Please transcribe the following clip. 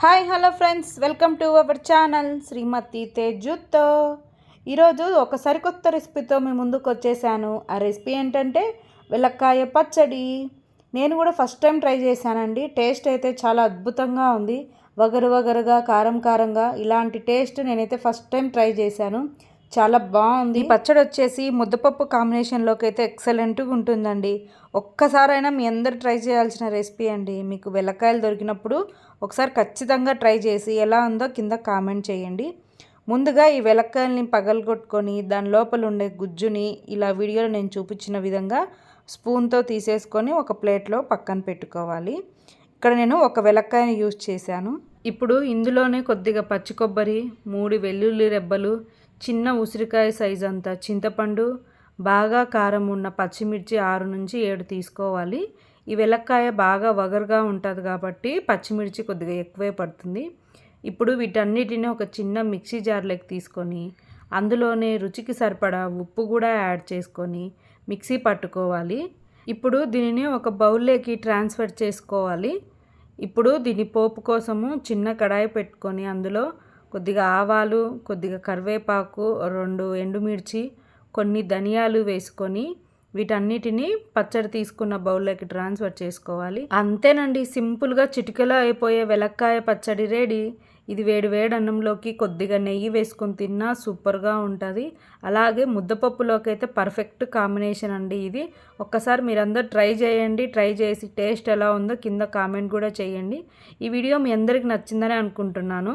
Hi hello friends welcome to our channel Shrimati తేజుతో ఈరోజు ఒక సరికొత్త రెసిపీతో మీ ముందుకు వచ్చేసాను. ఆ రెసిపీ ఏంటంటే వెలక్కాయ పచ్చడి. నేను కూడా ఫస్ట్ టైం ట్రై చేశానండి. టేస్ట్ అయితే చాలా అద్భుతంగా ఉంది. వగరు వగరుగా కారం కారంగా ఇలాంటి టేస్ట్ నేనైతే ఫస్ట్ టైం ట్రై చేశాను. చాలా బాగుంది. ఈ పచ్చడి వచ్చేసి ముద్దపప్పు కాంబినేషన్లోకి అయితే ఎక్సలెంట్గా ఉంటుందండి. ఒక్కసారైనా మీ అందరు ట్రై చేయాల్సిన రెసిపీ అండి. మీకు వెల్లకాయలు దొరికినప్పుడు ఒకసారి ఖచ్చితంగా ట్రై చేసి ఎలా ఉందో కింద కామెంట్ చేయండి. ముందుగా ఈ వెలక్కాయల్ని పగలగొట్టుకొని దాని లోపల ఉండే గుజ్జుని ఇలా వీడియోలో నేను చూపించిన విధంగా స్పూన్తో తీసేసుకొని ఒక ప్లేట్లో పక్కన పెట్టుకోవాలి. ఇక్కడ నేను ఒక వెలక్కాయని యూజ్ చేశాను. ఇప్పుడు ఇందులోనే కొద్దిగా పచ్చి కొబ్బరి మూడు వెల్లుల్లి రెబ్బలు చిన్న ఉసిరికాయ సైజ్ అంత చింతపండు బాగా కారం ఉన్న పచ్చిమిర్చి ఆరు నుంచి ఏడు తీసుకోవాలి. ఈ వెలక్కాయ బాగా వగరుగా ఉంటుంది కాబట్టి పచ్చిమిర్చి కొద్దిగా ఎక్కువే పడుతుంది. ఇప్పుడు వీటన్నిటిని ఒక చిన్న మిక్సీ జార్లోకి తీసుకొని అందులోనే రుచికి సరిపడా ఉప్పు కూడా యాడ్ చేసుకొని మిక్సీ పట్టుకోవాలి. ఇప్పుడు దీనిని ఒక బౌల్లోకి ట్రాన్స్ఫర్ చేసుకోవాలి. ఇప్పుడు దీని పోపు కోసము చిన్న కడాయి పెట్టుకొని అందులో కొద్దిగా ఆవాలు కొద్దిగా కరివేపాకు రెండు ఎండుమిర్చి కొన్ని ధనియాలు వేసుకొని వీటన్నిటిని పచ్చడి తీసుకున్న బౌల్లోకి ట్రాన్స్ఫర్ చేసుకోవాలి. అంతేనండి సింపుల్గా చిటికలో అయిపోయే వెలక్కాయ పచ్చడి రెడీ. ఇది వేడి వేడి అన్నంలోకి కొద్దిగా నెయ్యి వేసుకొని తిన్నా సూపర్గా ఉంటుంది. అలాగే ముద్దపప్పులోకి అయితే పర్ఫెక్ట్ కాంబినేషన్ అండి ఇది. ఒక్కసారి మీరందరూ ట్రై చేయండి ట్రై చేసి టేస్ట్ ఎలా ఉందో కింద కామెంట్ కూడా చేయండి. ఈ వీడియో మీ అందరికి నచ్చిందని అనుకుంటున్నాను.